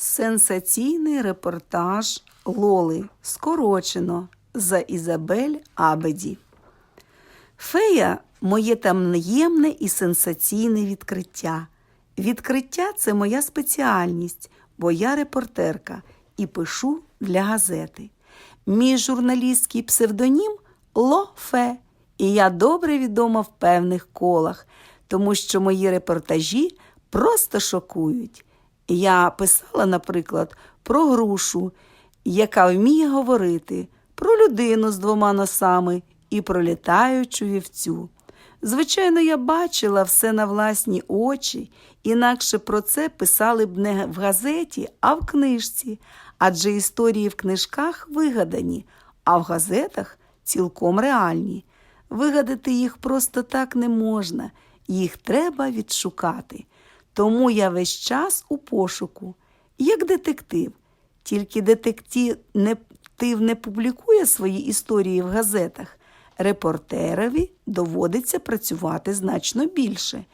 Сенсаційний репортаж Лоли. Скорочено за Ізабель Абеді. Фея моє тамємне і сенсаційне відкриття. Відкриття це моя спеціальність, бо я репортерка і пишу для газети. Мій журналістський псевдонім Ло Фе, і я добре відома в певних колах, тому що мої репортажі просто шокують. Я писала, наприклад, про грушу, яка вміє говорити, про людину з двома носами і про літаючу вівцю. Звичайно, я бачила все на власні очі, інакше про це писали б не в газеті, а в книжці, адже історії в книжках вигадані, а в газетах цілком реальні. Вигадати їх просто так не можна, їх треба відшукати. Тому я весь час у пошуку, як детектив. Тільки детектив не, не публікує свої історії в газетах. Репортерові доводиться працювати значно більше.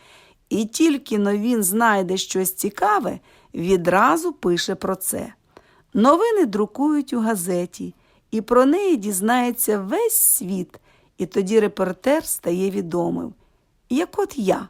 І тільки він знайде щось цікаве, відразу пише про це. Новини друкують у газеті, і про неї дізнається весь світ, і тоді репортер стає відомим. Як от я.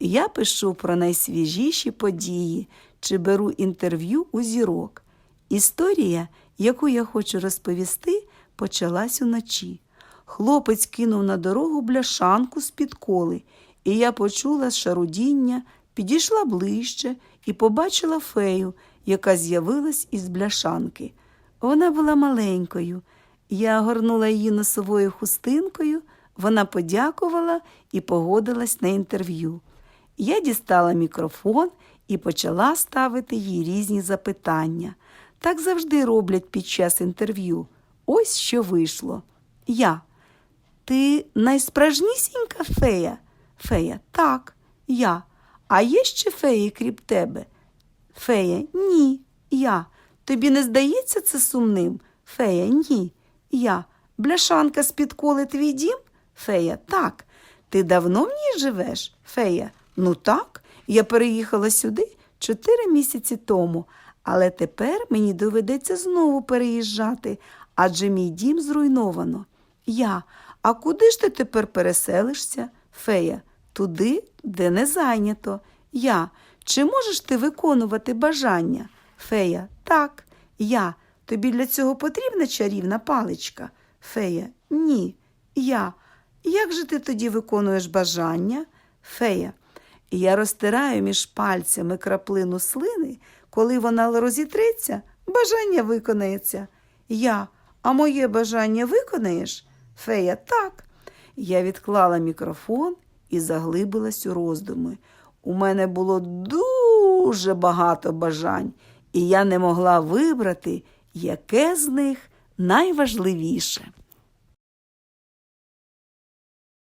Я пишу про найсвіжіші події чи беру інтерв'ю у зірок. Історія, яку я хочу розповісти, почалась уночі. Хлопець кинув на дорогу бляшанку з-під коли, і я почула шарудіння, підійшла ближче і побачила фею, яка з'явилась із бляшанки. Вона була маленькою. Я огорнула її носовою хустинкою, вона подякувала і погодилась на інтерв'ю. Я дістала мікрофон і почала ставити їй різні запитання. Так завжди роблять під час інтерв'ю. Ось що вийшло. Я. Ти найсправжнісінька фея? Фея, так, я. А є ще феї, крім тебе? Фея, ні, я. Тобі не здається це сумним? Фея, ні. Я. Бляшанка з-під коли твій дім? Фея, так. Ти давно в ній живеш? Фея, ну так. Я переїхала сюди чотири місяці тому, але тепер мені доведеться знову переїжджати, адже мій дім зруйновано. Я. А куди ж ти тепер переселишся? Фея, туди, де не зайнято. Я. Чи можеш ти виконувати бажання? Фея, так. Я. Тобі для цього потрібна чарівна паличка? Фея, ні. Я. Як же ти тоді виконуєш бажання? Фея. Я розтираю між пальцями краплину слини, коли вона розітреться, бажання виконається. Я. А моє бажання виконаєш? Фея, так. Я відклала мікрофон і заглибилась у роздуми. У мене було дуже багато бажань, і я не могла вибрати, яке з них найважливіше.